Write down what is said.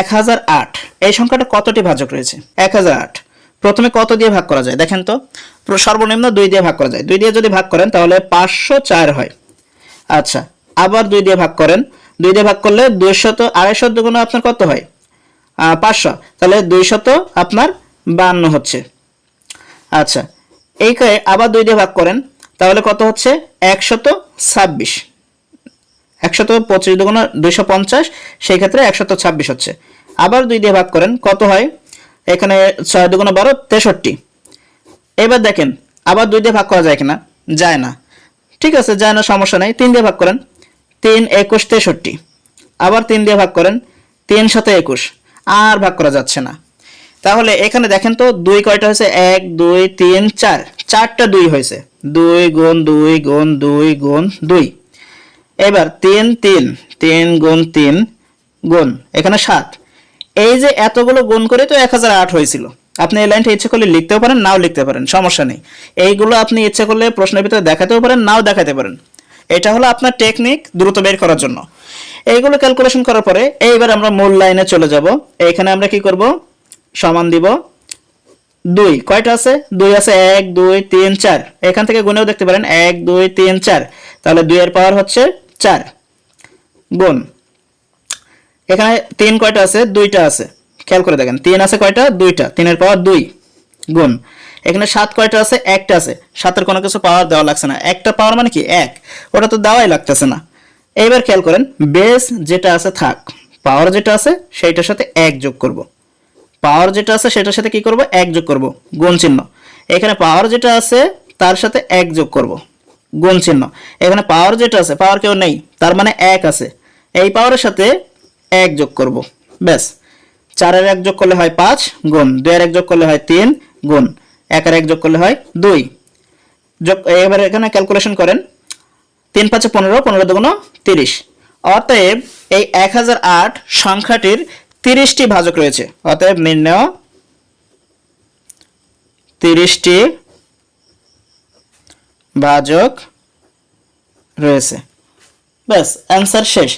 এক হাজার আট। এই সংখ্যাটা কতটি ভাজক রয়েছে? এক হাজার আট। প্রথমে কত দিয়ে ভাগ করা যায়? দেখেন তো। সর্বনিম্ন দুই দিয়ে ভাগ করা যায়। দুই দিয়ে যদি ভাগ করেন, তাহলে পাঁচশো চার হয়। আচ্ছা আবার দুই দিয়ে ভাগ করেন। দুই দিয়ে ভাগ করলে দুইশত আড়াইশো দুগুণ আপনার কত হয়? পাঁচশো। তাহলে দুইশত আপনার বান্ন হচ্ছে। আচ্ছা এইকে আবার দুই দিয়ে ভাগ করেন, তাহলে কত হচ্ছে? একশত ছাব্বিশ। একশত পঁচিশ দুগুণ দুইশো পঞ্চাশ সেই ক্ষেত্রে একশত ছাব্বিশ হচ্ছে। আবার দুই দিয়ে ভাগ করেন, কত হয়? এখানে ছয় দুগুণ বারো, তেষট্টি। এবার দেখেন, আবার দুই দিয়ে ভাগ করা যায় কিনা? যায় না। ঠিক আছে, যায় না, সমস্যা নেই। তিন দিয়ে ভাগ করেন, তিন একুশ তেষট্টি। আবার তিন দিয়ে ভাগ করেন, তিন সাথে একুশ। আর ভাগ করা যাচ্ছে না। তাহলে এখানে দেখেন তো, দুই কয়টা হয়েছে? এক, দুই, তিন, চার। চারটা দুই হয়েছে। দুই গুণ দুই গুণ দুই গুণ দুই। এবার তিন তিন তিন গুণ তিন গুণ, এখানে সাত। এই যে এতগুলো গুণ করে তো এক হাজার আট হয়েছিল। আপনি এই লাইনটা ইচ্ছে করলে লিখতেও পারেন, নাও লিখতে পারেন, সমস্যা নেই। এইগুলো আপনি ইচ্ছে করলে প্রশ্নের ভিতরে দেখাতেও পারেন, নাও দেখাতে পারেন। এটা হলো আপনার টেকনিক দ্রুত বের করার জন্য। এইগুলো ক্যালকুলেশন করার পরে এইবার আমরা মূল লাইনে চলে যাব। এইখানে আমরা কি করব? সমান দিব দুই। কয়টা আছে? দুই আছে এক, দুই, তিন, চার। এখান থেকে গুণেও দেখতে পারেন, এক, দুই, তিন, চার। তাহলে দুই এর পাওয়ার হচ্ছে চার। গুণ এখানে তিন কয়টা আছে? দুইটা আছে। খেয়াল করে দেখেন, তিন আছে কয়টা? দুইটা। তিনের পাওয়ার দুই। গুণ এখানে সাত কয়টা আছে? একটা আছে। সাতের কোনো কিছু পাওয়ার দেওয়া লাগছে না। একটা পাওয়ার মানে কি? এক। ওটা তো দেওয়াই লাগতেছে না। এইবার খেয়াল করেন, বেস যেটা আছে থাক। পাওয়ার যেটা আছে, সেইটার সাথে এক যোগ করব। পাওয়ার যেটা আছে, সেটার সাথে কি করব? এক যোগ করব। গুণ চিহ্ন। এখানে পাওয়ার যেটা আছে, তার সাথে এক যোগ করব। গুণ চিহ্ন। এখানে পাওয়ার যেটা আছে পাওয়ার কেউ নেই, তার মানে এক আছে। এই পাওয়ারের সাথে এক যোগ করব। ব্যাস। চারের এক যোগ করলে হয় পাঁচ, গুণ। দুইয়ের এক যোগ করলে হয় তিন, গুণ। একের এক যোগ করলে হয় দুই। যোগ, এবার এখানে ক্যালকুলেশন করেন। তিন পাঁচে পনেরো পনেরো দুগুণ তিরিশ। অতএব এই এক হাজার আট সংখ্যাটির তিরিশটি ভাজক রয়েছে। অতএব নির্ণয় তিরিশটি ভাজক রয়েছে। ব্যাস অ্যান্সার শেষ।